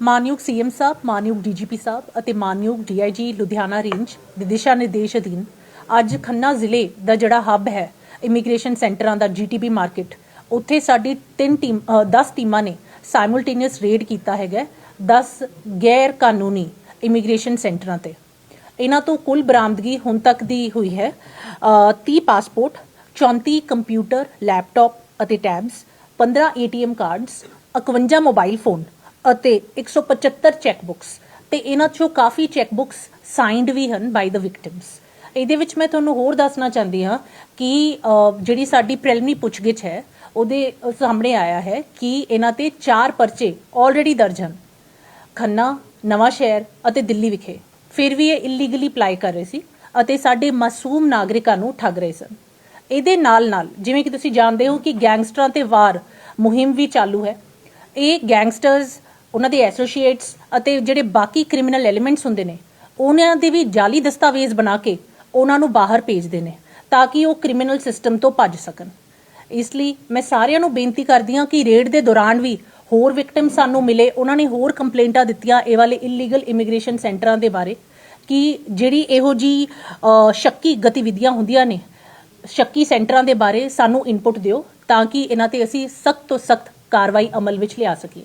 ਮਾਨਯੋਗ ਸੀਐਮ ਸਾਹਿਬ ਮਾਨਯੋਗ ਡੀਜੀਪੀ ਸਾਹਿਬ ਅਤੇ ਮਾਨਯੋਗ ਡੀਆਈਜੀ ਲੁਧਿਆਣਾ ਰੇਂਜ ਦੇ ਦਿਸ਼ਾ ਨਿਰਦੇਸ਼ ਅਧੀਨ ਅੱਜ ਖੰਨਾ ਜ਼ਿਲ੍ਹੇ ਦਾ ਜਿਹੜਾ ਹੱਬ ਹੈ ਇਮੀਗ੍ਰੇਸ਼ਨ ਸੈਂਟਰਾਂ ਦਾ ਜੀਟੀਬੀ ਮਾਰਕੀਟ ਉੱਥੇ ਸਾਡੀ ਤਿੰਨ ਟੀਮ 10 ਟੀਮਾਂ ਨੇ ਸਾਈਮultaneous ਰੇਡ ਕੀਤਾ ਹੈਗਾ 10 ਗੈਰ ਕਾਨੂੰਨੀ ਇਮੀਗ੍ਰੇਸ਼ਨ ਸੈਂਟਰਾਂ ਤੇ। ਇਹਨਾਂ ਤੋਂ ਕੁੱਲ ਬਰਾਮਦਗੀ ਹੁਣ ਤੱਕ ਦੀ ਹੋਈ ਹੈ ਅ, 30 ਪਾਸਪੋਰਟ 34 ਕੰਪਿਊਟਰ ਲੈਪਟਾਪ ਅਤੇ tabs 15 ATM cards 51 mobile phone. ਅਤੇ 175 ਚੈੱਕ ਬੁੱਕਸ ਤੇ ਇਹਨਾਂ ਚੋਂ ਕਾਫੀ ਚੈੱਕ ਬੁੱਕਸ ਸਾਈਨਡ ਵੀ ਹਨ ਬਾਈ ਦਾ ਵਿਕਟਿਮਸ ਇਹਦੇ ਵਿੱਚ ਮੈਂ ਤੁਹਾਨੂੰ ਹੋਰ ਦੱਸਣਾ ਚਾਹੁੰਦੀ ਹਾਂ ਕਿ ਜਿਹੜੀ ਸਾਡੀ ਪ੍ਰੀਲਿਮਿਨਰੀ ਪੁੱਛਗਿੱਛ ਹੈ, ਉਹਦੇ ਸਾਹਮਣੇ ਆਇਆ ਹੈ ਕਿ ਇਹਨਾਂ ਤੇ ਚਾਰ ਪਰਚੇ ਆਲਰੇਡੀ ਦਰਜ ਹਨ। ਖੰਨਾ ਨਵਾਂ ਸ਼ਹਿਰ ਅਤੇ ਦਿੱਲੀ ਵਿਖੇ। ਫਿਰ ਵੀ ਇਹ ਇਲੀਗਲੀ ਅਪਲਾਈ ਕਰ ਰਹੇ ਸੀ ਅਤੇ ਸਾਡੇ ਮਾਸੂਮ ਨਾਗਰਿਕਾਂ ਨੂੰ ਠੱਗ ਰਹੇ ਸਨ। ਇਹਦੇ ਨਾਲ ਨਾਲ ਜਿਵੇਂ ਕਿ ਤੁਸੀਂ ਜਾਣਦੇ ਹੋ ਕਿ ਗੈਂਗਸਟਰਾਂ ਤੇ ਵਾਰ ਮੁਹਿੰਮ ਵੀ ਚਾਲੂ ਹੈ। ਇਹ ਗੈਂਗਸਟਰਸ ਉਹਨਾਂ ਦੇ ਐਸੋਸੀਏਟਸ ਅਤੇ ਜਿਹੜੇ ਬਾਕੀ ਕ੍ਰਿਮੀਨਲ ਐਲੀਮੈਂਟਸ ਹੁੰਦੇ ਨੇ, ਉਹਨਾਂ ਦੇ ਵੀ ਜਾਲੀ ਦਸਤਾਵੇਜ਼ ਬਣਾ ਕੇ ਉਹਨਾਂ ਨੂੰ ਬਾਹਰ ਭੇਜਦੇ ਨੇ ਤਾਂ ਕਿ ਉਹ ਕ੍ਰਿਮੀਨਲ ਸਿਸਟਮ ਤੋਂ ਭੱਜ ਸਕਣ। ਇਸ ਲਈ ਮੈਂ ਸਾਰਿਆਂ ਨੂੰ ਬੇਨਤੀ ਕਰਦੀ ਹਾਂ ਕਿ ਰੇਡ ਦੇ ਦੌਰਾਨ ਵੀ ਹੋਰ ਵਿਕਟਿਮ ਸਾਨੂੰ ਮਿਲੇ। ਉਹਨਾਂ ਨੇ ਹੋਰ ਕੰਪਲੇਂਟਾਂ ਦਿੱਤੀਆਂ ਇਹ ਵਾਲੇ ਇਲੀਗਲ ਇਮੀਗ੍ਰੇਸ਼ਨ ਸੈਂਟਰਾਂ ਦੇ ਬਾਰੇ ਕਿ ਜਿਹੜੀ ਇਹੋ ਜੀ ਸ਼ੱਕੀ ਗਤੀਵਿਧੀਆਂ ਹੁੰਦੀਆਂ ਨੇ, ਸ਼ੱਕੀ ਸੈਂਟਰਾਂ ਦੇ ਬਾਰੇ ਸਾਨੂੰ ਇਨਪੁਟ ਦਿਓ ਤਾਂ ਕਿ ਇਹਨਾਂ ਤੇ ਅਸੀਂ ਸਖਤ ਤੋਂ ਸਖਤ ਕਾਰਵਾਈ ਅਮਲ ਵਿੱਚ ਲਿਆ ਸਕੀਏ।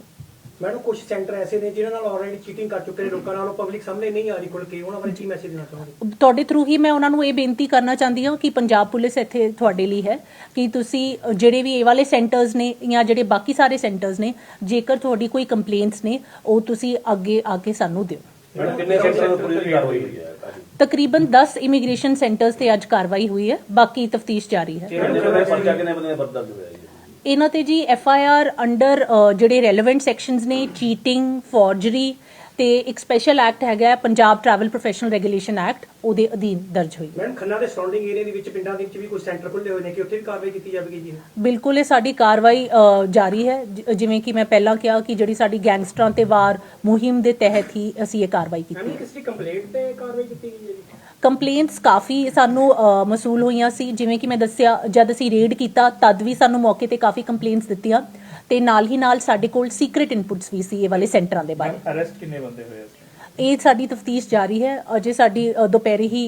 ਮੈਡਮ ਕੁਝ ਸੈਂਟਰ ਐਸੇ ਨੇ ਜਿਨ੍ਹਾਂ ਨਾਲ ਆਲਰੇਡੀ ਚੀਟਿੰਗ ਕਰ ਚੁੱਕੇ ਨੇ ਲੋਕਾਂ ਨਾਲ ਉਹ ਪਬਲਿਕ ਸਾਹਮਣੇ ਨਹੀਂ ਆ ਰਹੀ ਖੁੱਲ ਕੇ ਉਹਨਾਂ ਬਾਰੇ ਕੀ ਮੈਸੇਜ ਦੇਣਾ ਚਾਹੋਗੇ? ਤੁਹਾਡੇ ਥਰੂ ਹੀ ਮੈਂ ਉਹਨਾਂ ਨੂੰ ਇਹ ਬੇਨਤੀ ਕਰਨਾ ਚਾਹੁੰਦੀ ਹਾਂ ਕਿ ਪੰਜਾਬ ਪੁਲਿਸ ਇੱਥੇ ਤੁਹਾਡੇ ਲਈ ਹੈ ਕਿ ਤੁਸੀਂ ਜਿਹੜੇ ਵੀ ਇਹ ਵਾਲੇ ਸੈਂਟਰਸ ਨੇ ਜਾਂ ਜਿਹੜੇ ਬਾਕੀ ਸਾਰੇ ਸੈਂਟਰਸ ਨੇ ਜੇਕਰ ਤੁਹਾਡੀ ਕੋਈ ਕੰਪਲੇਂਟਸ ਨੇ ਉਹ ਤੁਸੀਂ ਅੱਗੇ ਆ ਕੇ ਸਾਨੂੰ ਦਿਓ। ਮੈਡਮ ਕਿੰਨੇ ਸੈਂਟਰਾਂ ਨੂੰ ਪੁਲਿਸ ਦੀ ਕਾਰਵਾਈ ਹੋਈ ਹੈ? ਕਾਫੀ ਤਕਰੀਬਨ 10 ਇਮੀਗ੍ਰੇਸ਼ਨ ਸੈਂਟਰਸ ਤੇ ਅੱਜ ਕਾਰਵਾਈ ਹੋਈ ਹੈ ਬਾਕੀ ਤਫਤੀਸ਼ ਜਾਰੀ ਹੈ। ਕਿੰਨੇ ਬੰਦੇ ਪਰਚਾ ਕਿੰਨੇ ਬੰਦੇ ਦਾ ਦਰਜ ਹੋਇਆ ਜੀ? ਇਹਨਾਂ ਤੇ ਜੀ ਐਫ ਆਈ ਆਰ ਅੰਡਰ ਜਿਹੜੇ ਰੈਲੇਵੈਂਟ ਸੈਕਸ਼ਨਸ ਨੇ ਚੀਟਿੰਗ ਫੋਰਜਰੀ ਤੇ ਇੱਕ ਸਪੈਸ਼ਲ ਐਕਟ ਹੈਗਾ ਹੈ, Punjab travel professional regulation act ਉਹਦੇ ਅਧੀਨ ਦਰਜ ਹੋਈ ਹੈ। ਮੈਡਮ ਖੰਨਾ ਦੇ ਸਰਾਊਂਡਿੰਗ ਏਰੀਆ ਦੇ ਵਿੱਚ ਪਿੰਡਾਂ ਦੇ ਵਿੱਚ ਵੀ ਕੁਝ ਸੈਂਟਰ ਖੁੱਲੇ ਹੋਏ ਨੇ ਕਿ ਉੱਥੇ ਵੀ ਕਾਰਵਾਈ ਕੀਤੀ ਜਾਵੇਗੀ ਜੀ? ਬਿਲਕੁਲ ਇਹ ਸਾਡੀ ਕਾਰਵਾਈ ਜਾਰੀ ਹੈ ਜਿਵੇਂ ਕਿ ਮੈਂ ਪਹਿਲਾਂ ਕਿਹਾ ਕਿ ਜਿਹੜੀ ਸਾਡੀ ਗੈਂਗਸਟਰਾਂ ਤੇ ਵਾਰ ਮੁਹਿੰਮ ਦੇ ਤਹਿਤ ਹੀ ਅਸੀਂ ਇਹ ਕਾਰਵਾਈ ਕੀਤੀ ਮੈਮ ਕਿਸੇ ਕੰਪਲੇਂਟ ਤੇ ਕਾਰਵਾਈ ਕੀਤੀ ਗਈ ਹੈ ਜੀ? ਕੰਪਲੇਂਟਸ ਕਾਫੀ ਸਾਨੂੰ ਮਸੂਲ ਹੋਈਆਂ ਸੀ। ਜਿਵੇਂ ਕਿ ਮੈਂ ਦੱਸਿਆ ਜਦ ਅਸੀਂ ਰੇਡ ਕੀਤਾ ਤਦ ਵੀ ਸਾਨੂੰ ਮੌਕੇ ਤੇ ਕਾਫੀ ਕੰਪਲੇਂਟਸ ਦਿੱਤੀਆਂ। ਤੇ ਨਾਲ ਹੀ ਨਾਲ ਸਾਡੇ ਕੋਲ ਸੀਕ੍ਰੀਟ ਇਨਪੁਟਸ ਵੀ ਸੀ ਇਹ ਵਾਲੇ ਸੈਂਟਰਾਂ ਦੇ ਬਾਰੇ। ਅਰੈਸਟ ਕਿੰਨੇ ਬੰਦੇ ਹੋਏ time? ਇਹ ਸਾਡੀ ਤਫਤੀਸ਼ ਜਾਰੀ ਹੈ। ਅਜੇ ਸਾਡੀ ਦੁਪਹਿਰੇ ਹੀ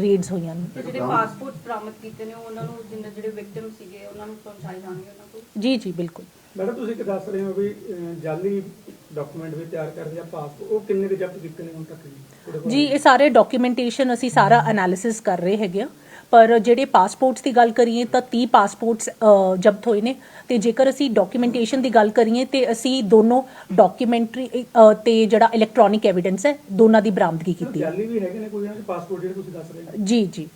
ਰੇਡਸ ਹੋਈਆਂ ਨੇ। ਜਿਹੜੇ ਪਾਸਪੋਰਟ ਬਰਾਮਦ ਕੀਤੇ ਨੇ ਉਹਨਾਂ ਨੂੰ ਜਿੰਨੇ ਜਿਹੜੇ ਵਿਕਟਿਮ ਸੀਗੇ ਉਹਨਾਂ ਨੂੰ ਪਹੁੰਚਾਏ ਜਾਣਗੇ ਉਹਨਾਂ ਕੋਲ? ਜੀ ਜੀ ਬਿਲਕੁਲ। ਮੈਡਮ ਤੁਸੀਂ ਕਿ ਦੱਸ ਰਹੇ ਹੋ ਵੀ ਜਾਲੀ ਡਾਕੂਮੈਂਟ ਵੀ ਤਿਆਰ ਕਰਦੇ ਆ ਪਾਸਪੋਰਟ ਉਹ ਕਿੰਨੇ ਦੇ ਜ਼ਬਤ ਕੀਤੇ ਨੇ ਹੁਣ ਤੱਕ ਜੀ? ਜੀ ਇਹ ਸਾਰੇ ਡਾਕੂਮੈਂਟੇਸ਼ਨ ਅਸੀਂ ਸਾਰਾ ਐਨਾਲਿਸਿਸ ਕਰ ਰਹੇ ਹੈਗੇ ਆ। ਪਰ ਜਿਹੜੇ ਪਾਸਪੋਰਟਸ ਦੀ ਗੱਲ ਕਰੀਏ ਤਾਂ 30 ਪਾਸਪੋਰਟਸ ਜ਼ਬਤ ਹੋਏ ਨੇ। ਤੇ ਜੇਕਰ ਅਸੀਂ ਡਾਕੂਮੈਂਟੇਸ਼ਨ ਦੀ ਗੱਲ ਕਰੀਏ ਤੇ ਅਸੀਂ ਦੋਨੋਂ ਡਾਕੂਮੈਂਟਰੀ ਤੇ ਜਿਹੜਾ ਇਲੈਕਟ੍ਰੋਨਿਕ ਐਵੀਡੈਂਸ ਹੈ ਦੋਨਾਂ ਦੀ ਬਰਾਮਦਗੀ ਕੀਤੀ ਹੈ। ਜਾਲੀ ਵੀ ਹੈਗੇ ਨੇ ਕੋਈ ਇਹਨਾਂ ਦੇ ਪਾਸਪੋਰਟ ਜਿਹੜੇ ਤੁਸੀਂ ਦੱਸ ਰਹੇ ਹੋ? ਜੀ ਜੀ।